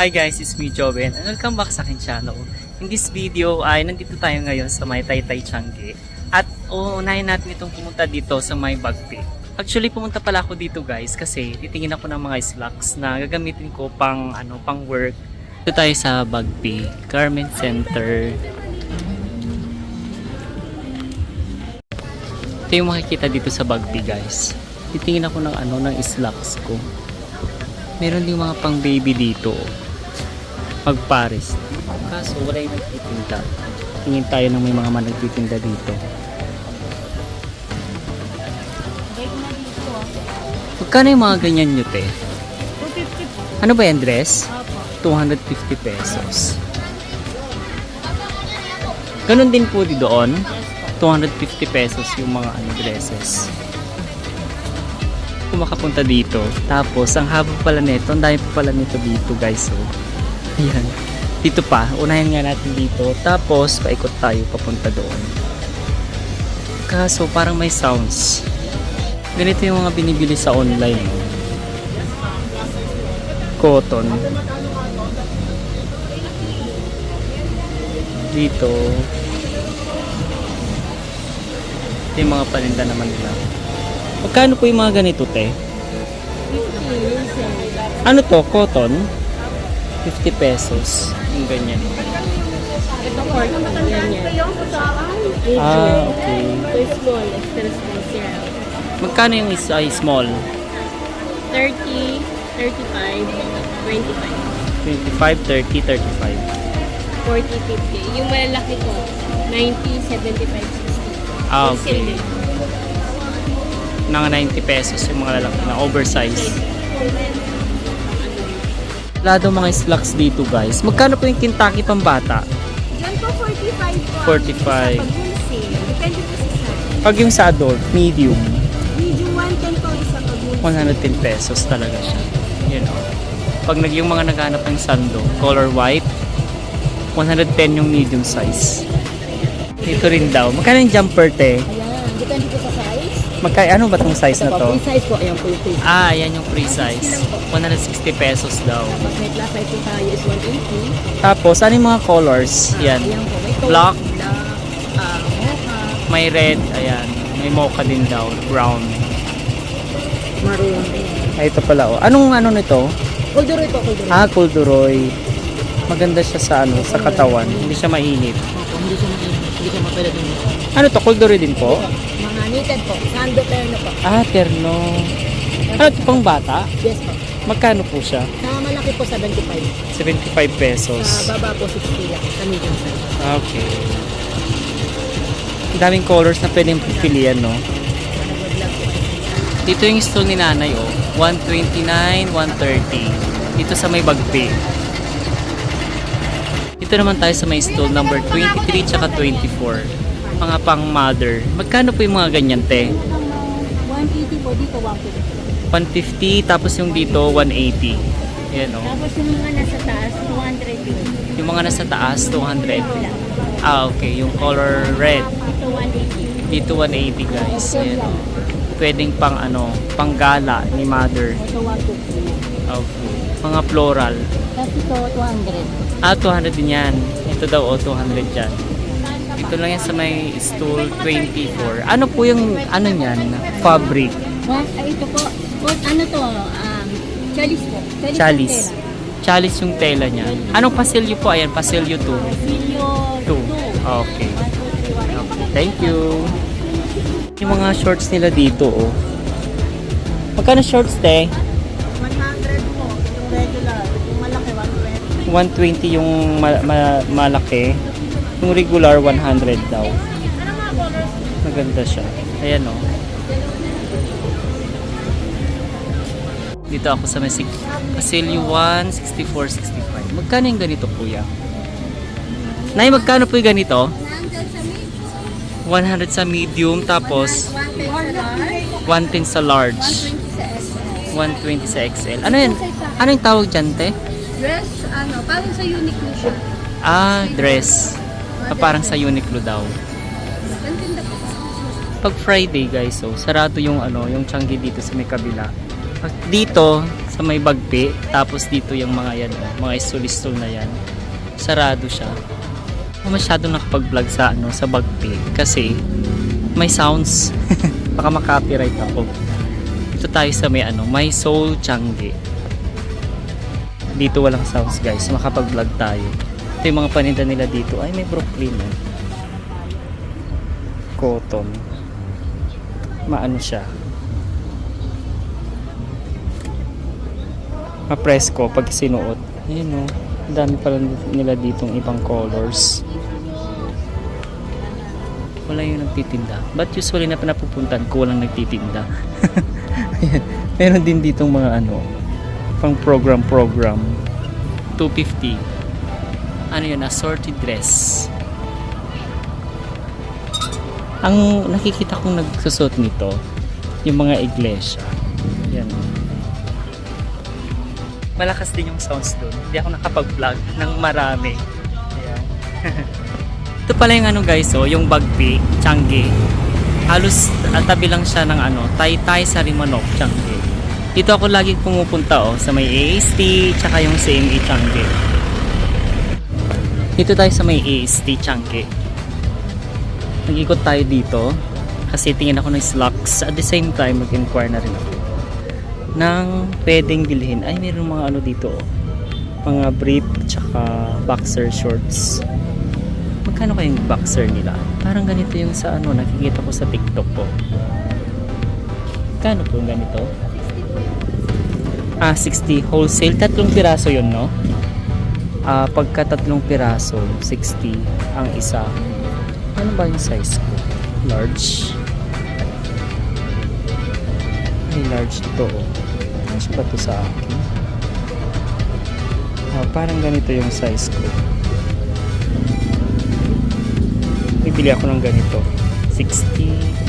Hi guys, it's me Joven and welcome back sa akin channel. In this video ay nandito tayo ngayon sa may Taytay Changi at uunahin natin itong pumunta dito sa may Bagpi. Actually pumunta pala ako dito guys kasi titingin ako ng mga slacks na gagamitin ko pang ano pang work. Dito tayo sa Bagpi, Garment Center. Ito yung makikita dito sa Bagpi guys. Titingin ako ng ano ng slacks ko. Meron din mga pang baby dito. Pag Paris. Kaso wala yung nagtitinda. Tingin tayo ng may mga man nagtitinda dito. Magkano yung mga ganyan nyo, te? 250 po. Ano ba yan, dress? Opo. 250 pesos. Ganon din po di doon. 250 pesos yung mga ano dresses. Kung makapunta dito. Tapos, ang haba pala nito. Ang dami pa pala nito dito, guys. So, ayan. Dito pa. Unahin nga natin dito. Tapos, paikot tayo papunta doon. Kaso, parang may sounds. Ganito yung mga binibili sa online. Cotton. Dito. Ito yung mga paninda naman nila. Magkano po yung mga ganito, te? Ano to? Cotton? 50 pesos. Yung ganyan. Ito po. Yan yan. Ah, okay. Ito small. Extra small siya. Magkano yung is ay small? 30, 35, 25, 25, 30, 35. 40, 50. Yung malalaki ko, 90, 75, 60. Ah, okay. Nang 90 pesos yung mga lalaki na oversize. Wala daw mga slacks dito guys. Magkano po yung Kentucky pambata? Yan po 45 po. 45. Pag wholesale. Depende po sa size. Pag yung sa adult, medium, Medium 110 po isa pag wholesale. 110 pesos talaga siya. You know. Pag nag yung mga naghanap ng sando, color white, 110 yung medium size. Dito rin daw. Magkano yung jumper te? Ayan. Depende po. Magka ano ba tong size na to? Free size po. Ayan po yung free size. Ah, yan yung free size. 160 pesos daw. Tapos may plus size po tayo is 180. Tapos, ano yung mga colors? Yan. Ayan po. May taupe, Black. black, ah, mocha, May red, ayan. May mocha din daw, brown. maroon. Ay, ito pala oh. Anong ano nito? Kulduroy po, kulduroy. Ah, corduroy. Maganda siya sa ano, sa katawan. Hindi siya mainit. Opo, hindi siya mainit. Hindi siya mapala din. Ano to? Corduroy din po? Knitted po. Sando terno po. Ah, terno. Ano ito pang bata? Yes po. Magkano po siya? Sa malaki po 75. 75 pesos. Sa baba po 60 lang. Sa medium size. Ah, Okay. Ang daming colors na pwedeng pipilian, no? Dito yung stall ni nanay, oh. 129, 130. Dito sa may bagpi. Dito naman tayo sa may stall number 23 tsaka 24. Mga pang mother. Magkano po yung mga ganyan, te? 180 po dito, 150. 150, tapos yung dito, 180. Yan, oh. Tapos yung mga nasa taas, 200 din. Yung mga nasa taas, 200. Ah, okay. Yung color red. Ito 180. Dito 180 guys. Ayan. oh. Pwedeng pang ano, pang gala ni mother. Ito 150. Okay. Mga floral. Tapos ito 200. Ah, 200 din yan. Ito daw, oh, 200 dyan. Ito lang yan sa may stool 24. Ano po yung, ano yan? Fabric. What? Ay, ito po. What, ano to? Um, chalice po. Chalice. Chalice. Chalice yung tela niya. Anong pasilyo po? Ayan, pasilyo 2. Silyo 2. Okay. Okay, thank you. Yung mga shorts nila dito, oh. Magkano shorts, te? 100 po. Yung regular. Yung malaki 120. 120 yung ma- ma- malaki. Yung regular, 100 daw. Maganda siya. Ayan, oh. Dito ako sa may Pasilyo 1, 64, 65. Magkano yung ganito, kuya? Nay, magkano po yung ganito? 100 sa medium, tapos 110 sa large. 120 sa XL. Ano yan? Ano yung tawag dyan, te? Dress, ano, parang sa Uniqlo siya. Ah, dress. Ah, parang sa Uniqlo daw. Pag Friday, guys, so sarado yung ano, yung Changi dito sa may kabila. Pag dito, Sa may bagpi. Tapos dito yung mga yan, oh, mga istol-istol na yan. Sarado siya. Ako masyado nakapag-vlog sa ano sa bagpi kasi may sounds. Baka makopyright ako. Dito tayo sa may ano, may Soul Changi. Dito walang sounds guys. Makapag-vlog tayo. Ito yung mga paninda nila dito. Ay, may Brooklyn. Eh. Cotton. Maano siya. Ma-presko pag sinuot. Ayun o. Ang dami pala nila ditong ibang colors. Wala yung nagtitinda. But usually na pinapupuntan ko walang nagtitinda. Ayan. Meron din ditong mga ano, pang program-program. 250. Ano yun? Assorted dress. Ang nakikita kong nagsusot nito, yung mga iglesia. Yan. Malakas din yung sounds doon. Hindi ako nakapag-vlog ng marami. Ayan. Ito pala yung ano guys, oh, yung Bagpi, Changi. Halos ah, tabi lang siya ng ano, Taytay sa Rimanok, Changi. Dito ako laging pumupunta oh, sa may AST, tsaka yung CME Changi. Dito tayo sa may AST Changi. Nag-ikot tayo dito kasi tingin ako ng slacks. At the same time, mag-inquire na rin ako ng pwedeng bilhin. Ay, mayroong mga ano dito oh. Mga brief tsaka boxer shorts. Magkano kayong boxer nila? Parang ganito yung sa ano, nakikita ko sa TikTok po. Kano po ganito? Ah, 60 wholesale. Tatlong piraso yun, no? Ah, pagka tatlong piraso, 60 ang isa. Ano ba yung size ko? Large. Ay, large ito, oh. Ano ba ito sa akin? Ah, parang ganito yung size ko. Bibili ako ng ganito. 60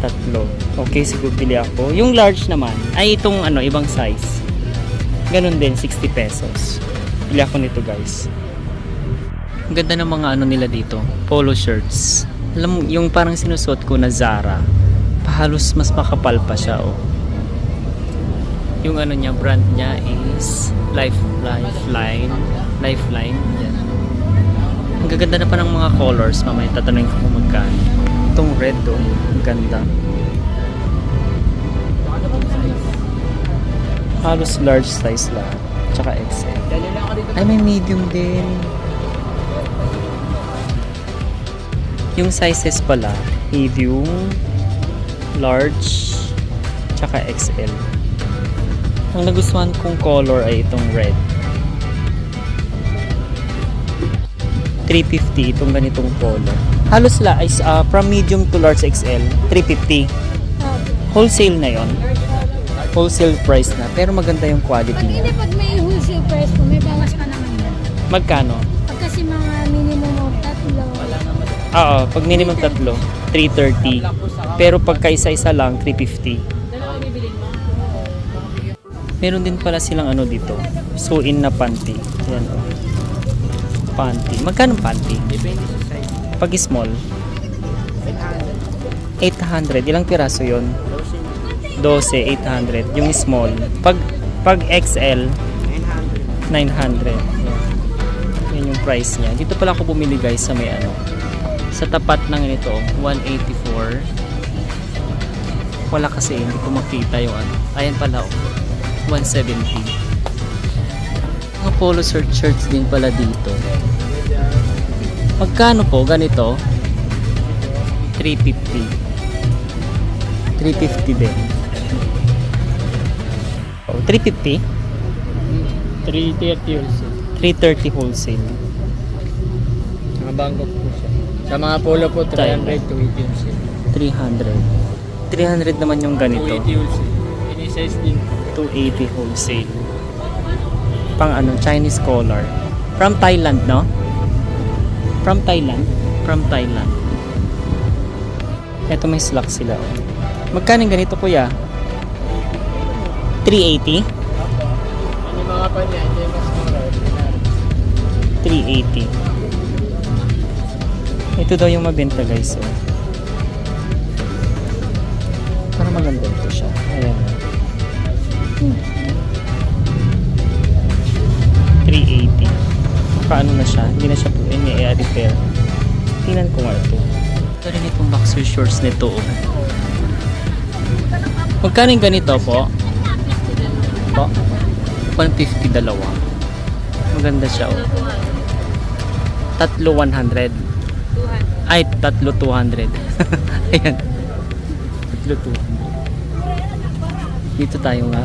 tatlo. Okay, siguro bili ako. Yung large naman, ay itong ano, ibang size. Ganun din, 60 pesos. Bili ako nito, guys. Ang ganda ng mga ano nila dito, polo shirts. Alam mo, yung parang sinusot ko na Zara, halos mas makapal pa siya, oh. Yung ano niya, brand niya is Life, Lifeline. Lifeline, yan. Ang gaganda na pa ng mga colors. Mamaya tatanungin ko kung magkano. Itong red oh. Ang ganda. Halos large size lahat. Tsaka XL. Ay, may medium din. Yung sizes pala, medium, large, tsaka XL. Ang nagustuhan kong color ay itong red. 350 itong ganitong color. Halos la is uh, from medium to large XL, 350. Wholesale na yon. Wholesale price na, pero maganda yung quality Pag niya. hindi, pag may wholesale price po, may bawas pa naman yan. Magkano? Pag kasi mga minimum of tatlo, Oo, pag minimum tatlo, 330. Pero pagka isa-isa lang, 350. Meron din pala silang ano dito, sew-in na panty. Yan oh. Panty. Magkano panty? Depende sa size. Pag small, 800. Ilang piraso yon? 12, 800. Yung small. Pag pag XL, 900. 900. Yan. Yan yung price niya. Dito pala ako bumili guys sa may ano. Sa tapat ng ito, 184. Wala kasi, hindi ko makita yung ano. Ayan pala, oh. 170. Mga polo shirt shirts din pala dito. Magkano po ganito? 350. 350 din. Oh, 350? 330 also. 330 wholesale. Mga Bangkok po siya. Sa mga polo po, 300 to 80 wholesale. 300. 300 naman yung ganito. 280 wholesale. Any size din po. 280 wholesale. Pang ano, Chinese collar. From Thailand, no? From Thailand? From Thailand. Ito may slack sila. Oh. Magkano yung ganito kuya? 380? Ano mga pa hindi mas mura. 380. Ito daw yung mabenta guys. Eh. Parang maganda ito siya. Ayan. Hmm. 380. Paano na siya? Hindi na siya po. Eh, repair. Tingnan ko nga ito. Ito rin itong boxer shorts nito. Oh. Magkano ganito po? Po? 150 dalawa. Maganda siya oh. Tatlo 100. Ay, tatlo 200. Ayan. Tatlo 200. Dito tayo nga.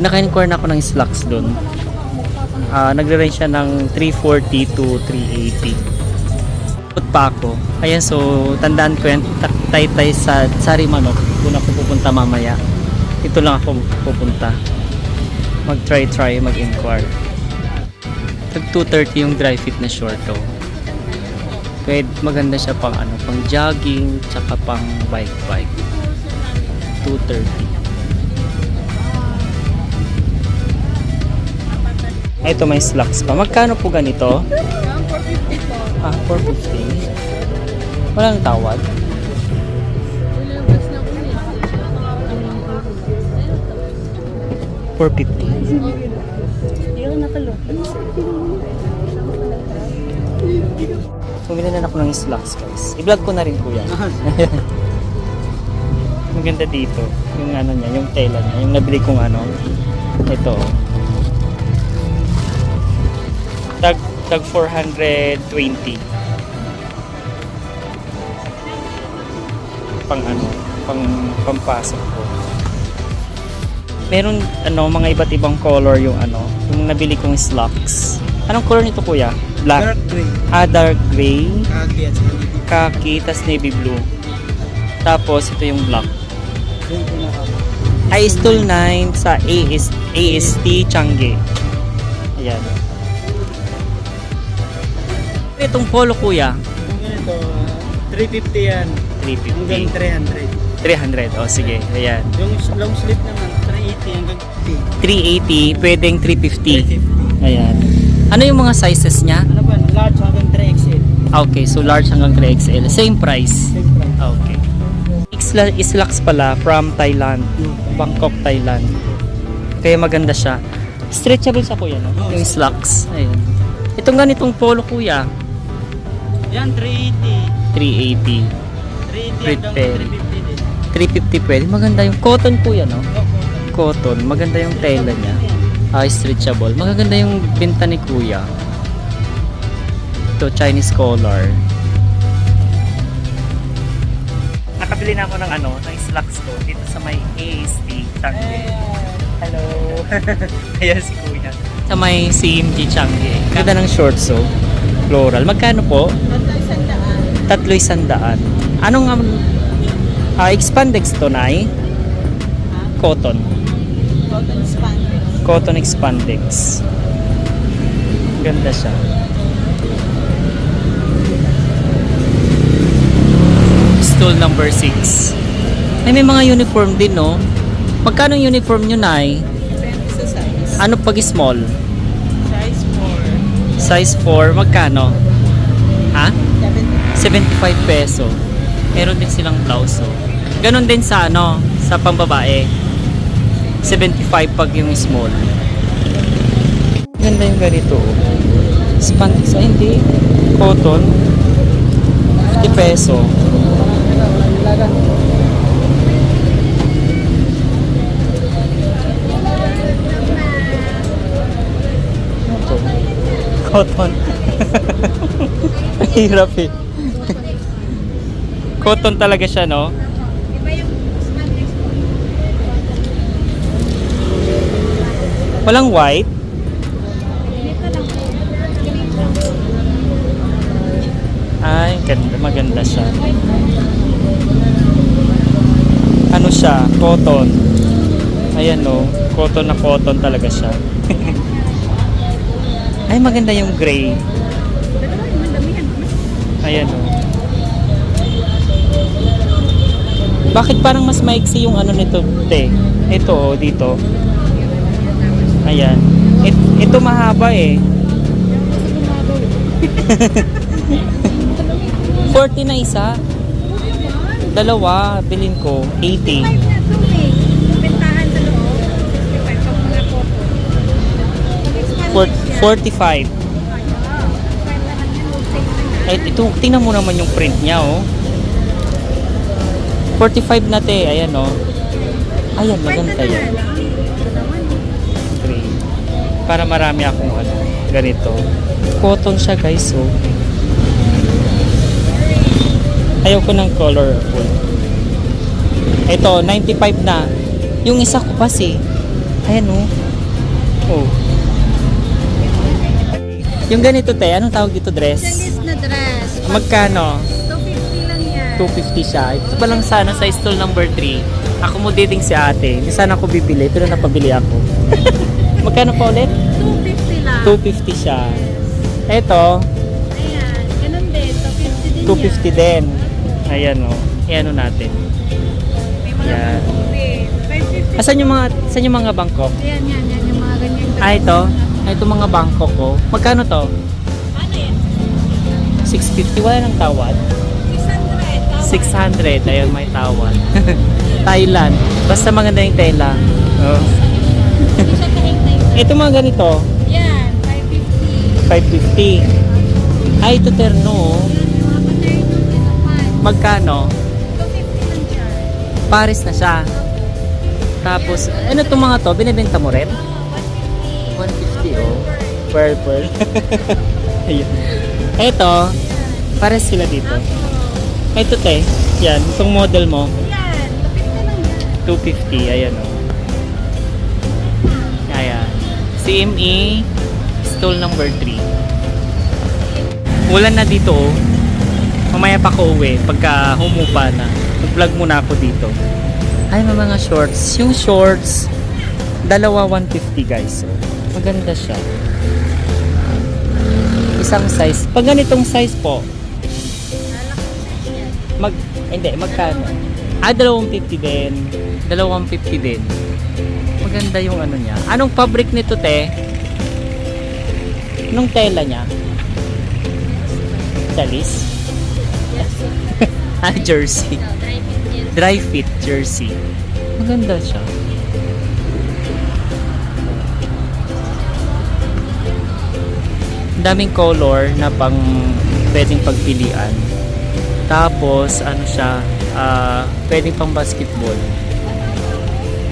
Naka-inquire na ako ng slacks doon. Ah, nagre-range siya ng 340 to 380. Put pa ako. Ayan, so tandaan ko yan. Ta- Taytay sa Sarimanok. Doon ako pupunta mamaya. Ito lang ako pupunta. Mag-try-try, mag-inquire. Tag 230 yung dry fit na short to. Pwede, maganda siya pang ano, pang jogging, tsaka pang bike-bike. 230. Ito may slacks pa. Magkano po ganito? Yung 450 po. Ah, 450. Walang tawad. 450. Hindi ko nakalo. Bumili na ako ng slacks guys. I-vlog ko na rin po yan. Maganda dito. Yung ano niya, yung tela niya. Yung nabili kong ano. Ito. Tag, tag 420. Pang ano, pang pampasok ko. Meron ano, mga iba't ibang color yung ano, yung nabili kong slacks. Anong color nito kuya? Black. gray. Ah, dark gray, Kaki at saka dito. khaki, tas navy blue. Tapos, ito yung black. Yung pinaka. Ay, stool 9 sa AS, AST Changi. Ayan. Itong polo kuya, Yung ganito, ah, 350 yan. Hanggang 350. 300. 300. O, sige. Ayan. Yung long sleeve naman, 380 hanggang 380, pwedeng 350. 350. Ayan. Ano yung mga sizes niya? Ano ba? Large hanggang 3XL. Ah, Okay, so large hanggang 3XL. Same price. Same price. Okay. Isla, Islax pala from Thailand. Bangkok, Thailand. Kaya maganda siya. Stretchable sa kuya, no? Yung slacks. Ayun. Itong ganitong polo kuya, Yan, 380. 380. 380 Red hanggang pen. 350 din. 350 pwede. Maganda yung cotton kuya, no? Opo. Cotton. Maganda yung tela niya. Ah, stretchable. Maganda yung binta ni kuya. Ito, Chinese collar. Nakabili na ako ng ano, ng slacks ko dito sa may AST. Changi. Hello. Ayan si kuya. Sa may CMG Changi. Ganda ng shorts, so. Floral. Magkano po? Tatlo isandaan. Anong um, ah, expandex to, Nay? Cotton. Cotton spandex. Cotton expandex. Ganda siya. Stool number 6. Ay, may mga uniform din, no? Magkano yung uniform nyo, Nay? Depende sa size. Ano pag small? Size 4. Size 4, magkano? Ha? 70. 75 peso. Meron din silang blouse, oh. Ganon din sa ano, sa pambabae. 75 pag yung small. Ganda yung ganito. Spandex, ay hindi. Cotton. 50 peso. Cotton. Hirap eh. Cotton talaga siya, no? Walang white? Ay, ganda, maganda siya. Ano siya? Cotton. Ayan no, cotton na cotton talaga siya. Ay, maganda yung gray. Ayan o. Bakit parang mas maiksi yung ano nito, te? Ito o, dito. Ayan. It, ito mahaba eh. 40 na isa. Dalawa, bilhin ko. 80. Fort- 45. Eh, ito, tingnan mo naman yung print niya, oh. 45 na te, ayan, oh. Ayan, maganda yan. Para marami akong ano, ganito. Cotton siya, guys, oh. Ayaw ko ng colorful. Ito, 95 na. Yung isa ko kasi. Ayan, oh. Oh. Yung ganito, te, anong tawag dito, dress? Stainless na dress. Magkano? 250 lang yan. 250 siya. Ito pa lang sana sa stall number 3. Accommodating si ate. Hindi sana ako bibili, pero napabili ako. Magkano pa ulit? 250 lang. 250 siya. Ito, Ayan. Ganun din. 250 din 250 din. Ayan o. Ayan o natin. May mga Yan. din. 550. Asan yung mga, saan yung mga Bangkok? Ayan, yan, yan. Yung mga ganyan. Ah, ito. Ah, ito mga Bangkok ko. Magkano to? Ano yan? 650. Wala nang tawad. 600. 600. Ayun, may tawad. Thailand. Basta maganda yung tela. Oh. Ito mga ganito. Yan. 550. 550. Ay, ito terno. Magkano? 250 lang siya. Paris na siya. Tapos, ano itong mga to? Binibenta mo rin? 150 oh. Purple. Ayun. Ito, pares sila dito. Ito te, yan, itong model mo, Yan. 250 lang yan. 250, ayan oh. CME, stall number 3. Ulan na dito oh. Mamaya pa ko uwi, pagka humupa na. Mag-vlog muna ako dito. Ay, mga shorts. Yung shorts, dalawa 150 guys. So, maganda siya. Isang size. Pag ganitong size po, mag, hindi, magkano? Ah, dalawang 50 din. Dalawang 50 din. Maganda yung ano niya. Anong fabric nito, te? Anong tela niya? Dalis? ah, jersey. Dry fit jersey. Maganda siya. Daming color na pang pwedeng pagpilian. Tapos, ano siya, ah, pwedeng pang basketball.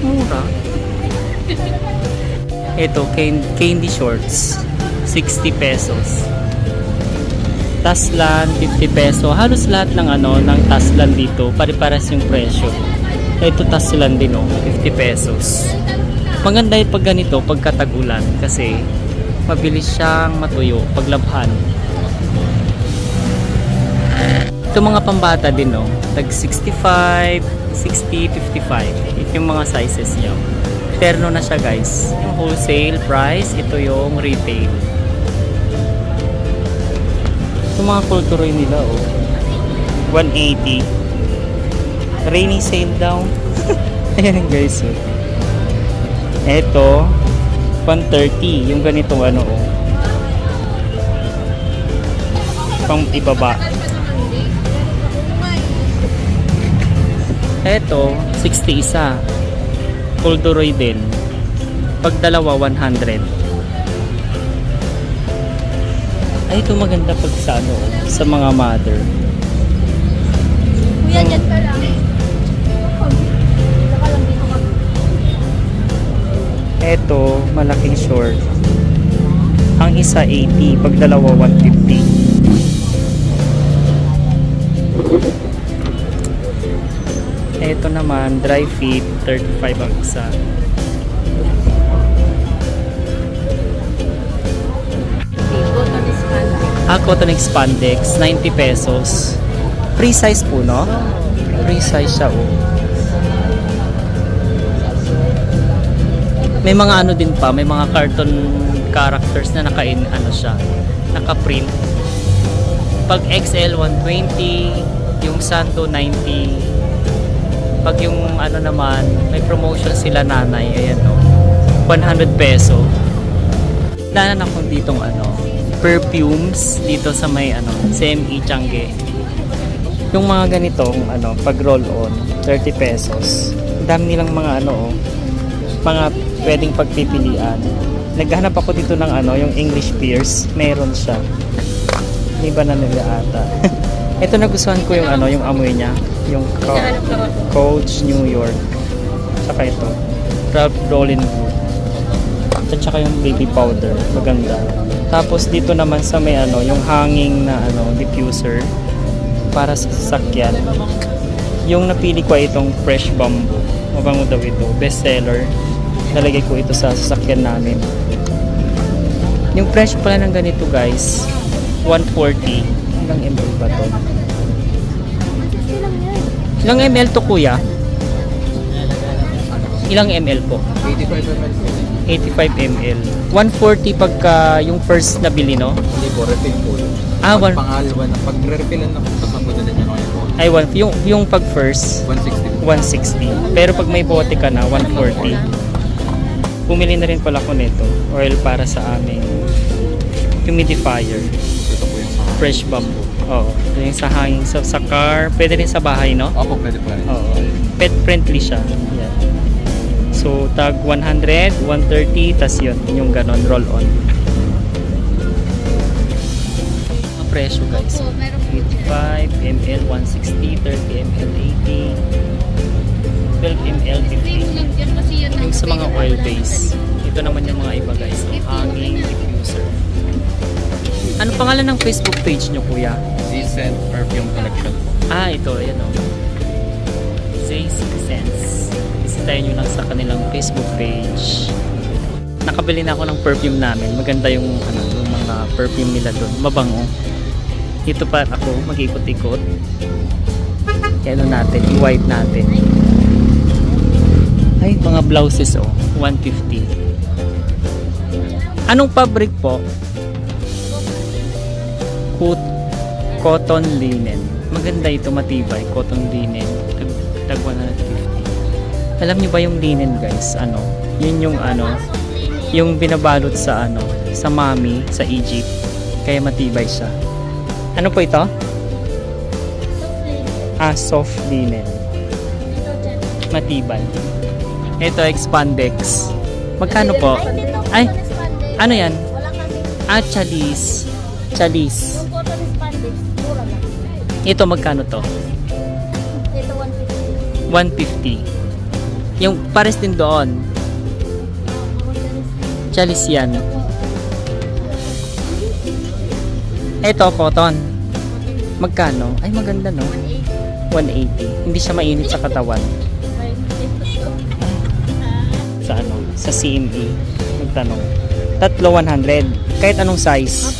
Mura. Ito, can- candy shorts. 60 pesos. Taslan, 50 peso. Halos lahat ng ano, ng Taslan dito, pare-pares yung presyo. Ito Taslan din oh, 50 pesos. Maganda yung pag ganito, pagkatagulan, kasi mabilis siyang matuyo paglabhan. Ito mga pambata din oh, tag 65, 60, 55. Ito yung mga sizes niya. Terno na siya guys. Yung wholesale price, ito yung retail. Yung mga kulturoy nila, oh. 180. Rainy sale daw. Ayan guys, oh. Eto, 130. Yung ganitong ano, oh. Pang ibaba. Eto, 60 isa. Kulturoy din. Pag dalawa, 100. Ay, ito maganda pag sa ano, sa mga mother. Kuya, dyan pa lang. Eto, malaking short. Ang isa 80, pag dalawa 150. Eto naman, dry fit, 35 ang isa. Ah, cotton expandex, 90 pesos. Free size po, no? Free size siya, oh. May mga ano din pa, may mga cartoon characters na naka-in, ano siya, naka-print. Pag XL, 120, yung Santo, 90. Pag yung ano naman, may promotion sila nanay, ayan no, 100 peso. Danan ako ditong ano, perfumes dito sa may ano, CME Changi. Yung mga ganitong ano, pag roll on, 30 pesos. Dami nilang mga ano, oh, mga pwedeng pagpipilian. Naghanap ako dito ng ano, yung English pears. Meron siya. May banana nila ata. Ito nagustuhan ko yung ano, yung amoy niya. Yung co-. Coach New York. Tsaka ito. Ralph Lauren Wood. At saka yung baby powder. Maganda. Tapos dito naman sa may ano, yung hanging na ano, diffuser para sa sasakyan. Yung napili ko ay itong fresh bamboo. Mabango daw ito. Best seller. Nalagay ko ito sa sasakyan namin. Yung presyo pala ng ganito guys, 140. Ilang ml ba to? Ilang ml to kuya? Ilang ml po? 85 ml po. 85 ml. 140 pagka yung first na bili, no? Hindi po, refill po. Ah, Pag one- pangalawa na, pag re-refillan na po, tapos ang budala niya ngayon po. Ay, one, yung, yung pag first, 160 po. 160. Pero pag may bote ka na, 140. Bumili na rin pala ko nito. Oil para sa aming humidifier. Fresh bamboo. Oo. Ito yung sa hanging sa, sa car. Pwede rin sa bahay, no? Opo, pwede po rin. Oo. Pet friendly siya. Yan. So, tag 100, 130, tas yun, yung ganon, roll on. Ang presyo guys. Opo, meron po. 85 ml, 160, 30 ml, 80, 12 ml, Free mo 50. lang dyan kasi yan ang Yung sa mga oil base. Ito naman yung mga iba guys. Ang hanging diffuser. Ano pangalan ng Facebook page nyo kuya? Decent perfume collection. Ah, ito, ayan o. Zay Six Sense. Bisitahin nyo lang sa kanilang Facebook page. Nakabili na ako ng perfume namin. Maganda yung, ano, yung mga perfume nila doon. Mabango. Dito pa ako, mag-ikot-ikot. Kaya ano natin, i-wipe natin. Ay, mga blouses oh. 150. Anong fabric po? Coot cotton linen. Maganda ito, matibay. Cotton linen. Tag, tag 150. Alam niyo ba yung linen, guys? Ano? Yun yung ano, yung binabalot sa ano, sa mami, sa Egypt. Kaya matibay siya. Ano po ito? Ah, soft linen. Matibay. Ito, expandex. Magkano po? Ay, ano yan? Ah, chalis. Chalis. Ito, magkano to? Ito 150. 150. Yung pares din doon. Chalis yan. Ito, cotton. Magkano? Ay, maganda no? 180. Hindi siya mainit sa katawan. Sa ano? Sa CME. Magtanong. Tatlo 100. Kahit anong size.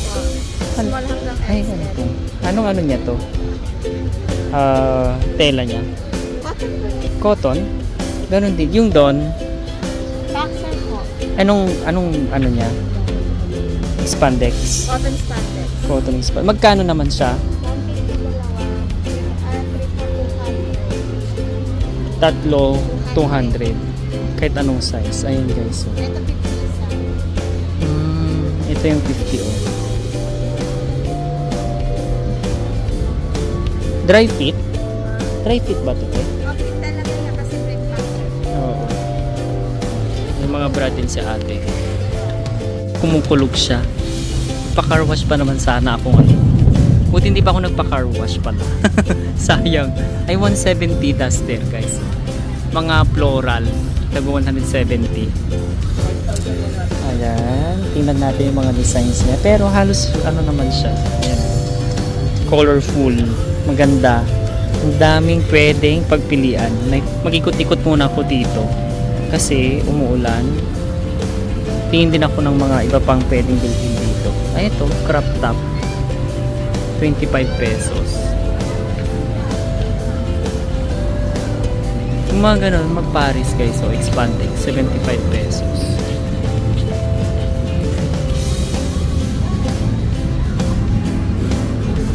Ano? Ay, ano to? Anong ano niya to? Ah, tela niya. Cotton? Ganon din. Yung doon, Boxer po. anong, anong ano niya? Spandex. Cotton spandex. Cotton spandex. Magkano naman siya? 150 dalawa. 3 Tatlo, 200. Kahit anong size. Ayun guys. Oh. Ito 50 isa. Hmm, ito yung 50 oh. Dry fit? Dry fit ba ito? Okay talaga yan kasi breakfast. Oo. Yung mga bra din si ate. Kumukulog siya. Pa-car wash pa naman sana ako ano. Buti hindi pa ako nagpa-car wash pala. Sayang. Ay 170 duster guys. Mga floral. Tag 170. Ayan. Tingnan natin yung mga designs niya. Pero halos ano naman siya. Ayan. Colorful. Maganda. Ang daming pwedeng pagpilian. Mag-ikot-ikot muna ako dito. Kasi umuulan. Tingin din ako ng mga iba pang pwedeng bilhin dito. Ay, ito. Crop top. 25 pesos. Yung mga ganun, mag-Paris guys. So, expanding. 75 pesos.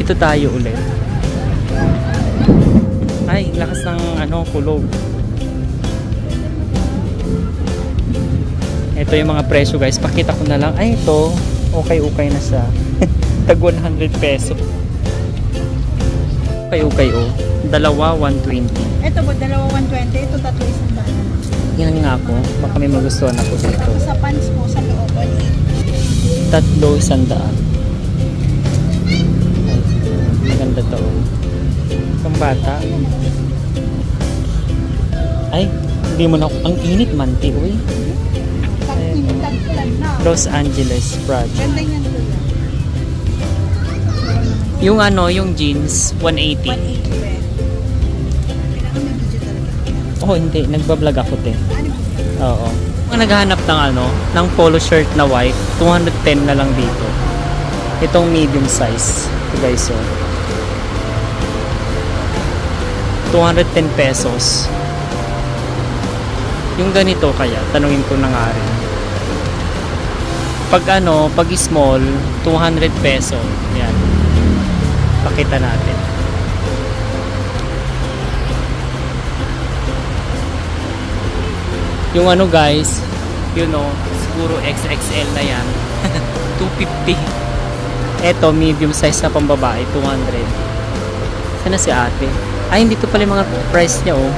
Ito tayo ulit. Ay, lakas ng ano, kulog. Ito yung mga presyo guys. Pakita ko na lang. Ay, ito. Okay-okay na siya. Tag 100 peso. Okay-okay oh. Dalawa, 120. Ito po, dalawa 120. Ito tatlo isang daan. Yan nga ako. Baka may magustuhan ako dito. Tapos sa pants po, sa loob, 180. Tatlo, isang daan. Pambata. Ay, hindi mo na... Ang init. Tag-tag na. Los Angeles Project. Yung ano, yung jeans, 180. 180 pe. Kailangan may video talaga. Oh, hindi. Nagbablog ako, te. Ba? Oo. Kung naghahanap ng ano, ng polo shirt na white, 210 na lang dito. Itong medium size. Ito guys, oh. 210 pesos. Yung ganito kaya, tanungin ko na nga rin. Pag ano, pag small, 200 peso. Yan. Pakita natin. Yung ano guys, you know, siguro XXL na yan. 250. Eto, medium size na pambabae, 200. Sana si ate? Ay, hindi to pala yung mga price niya oh.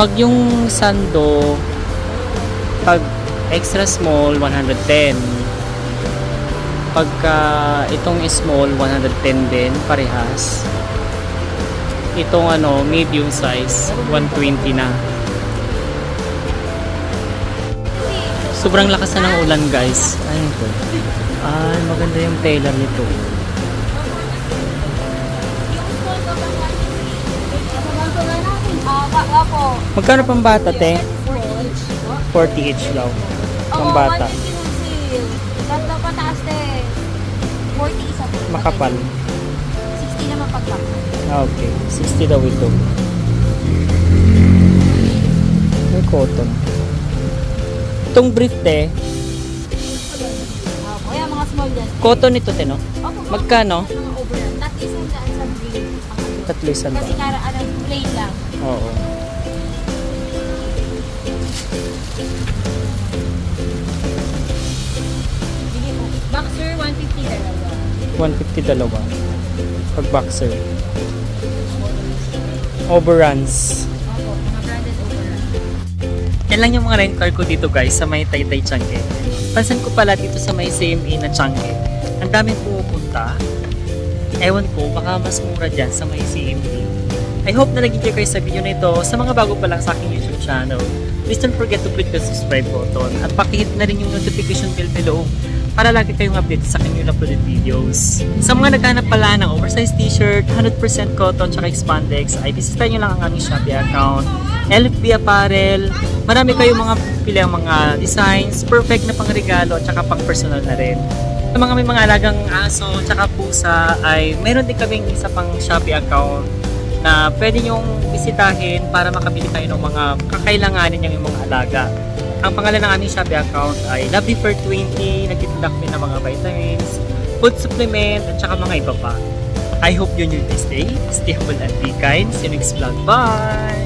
Pag yung sando, pag extra small, 110. Pagka itong small, 110 din, parehas. Itong ano, medium size, 120 na. Sobrang lakas na ng ulan guys. Ay, ito. Ay, maganda yung tailor nito. Ah, po. Magkano pang bata, te? 40 each daw. Pang bata. Tatlo pataas te. 40 isa po. Makapal. 60 naman pagkak. Ah, okay. 60 daw ito. May cotton. Itong brief, te. Opo, yan mga small yan. Cotton ito, te, no? Opo, Magkano? mga overall. Tatlo isang daan sa green. Ano. Tatlo isang Kasi ba? kara, ano, plain lang. Oo. Boxer, 150 dalawa. 150 dalawa. Pag boxer. Overruns. Opo, mga branded overall. Yan lang yung mga rent car ko dito guys sa may Taytay Changke. Pansan ko pala dito sa may CME na Changke. Ang daming pumupunta. Ewan ko, baka mas mura dyan sa may CME. I hope na nag-enjoy kayo sa video na ito. Sa mga bago pa lang sa aking YouTube channel, please don't forget to click the subscribe button at pakihit na rin yung notification bell below para lagi kayong update sa new uploaded videos. Sa mga naghanap pala ng oversized t-shirt, 100% cotton tsaka spandex, ay bisita nyo lang ang aming Shopee account. LFB Apparel, marami kayong mga pilang mga designs, perfect na pang regalo at tsaka pang personal na rin. Sa mga may mga alagang aso tsaka pusa ay meron din kaming isa pang Shopee account na pwede nyong bisitahin para makabili kayo ng mga kakailanganin niyang yung mga alaga. Ang pangalan ng aming Shopee account ay Lovely for 20. Nagtitinda kami ng mga vitamins, food supplement, at saka mga iba pa. I hope you enjoy this day. Stay humble and be kind. See you next vlog. Bye!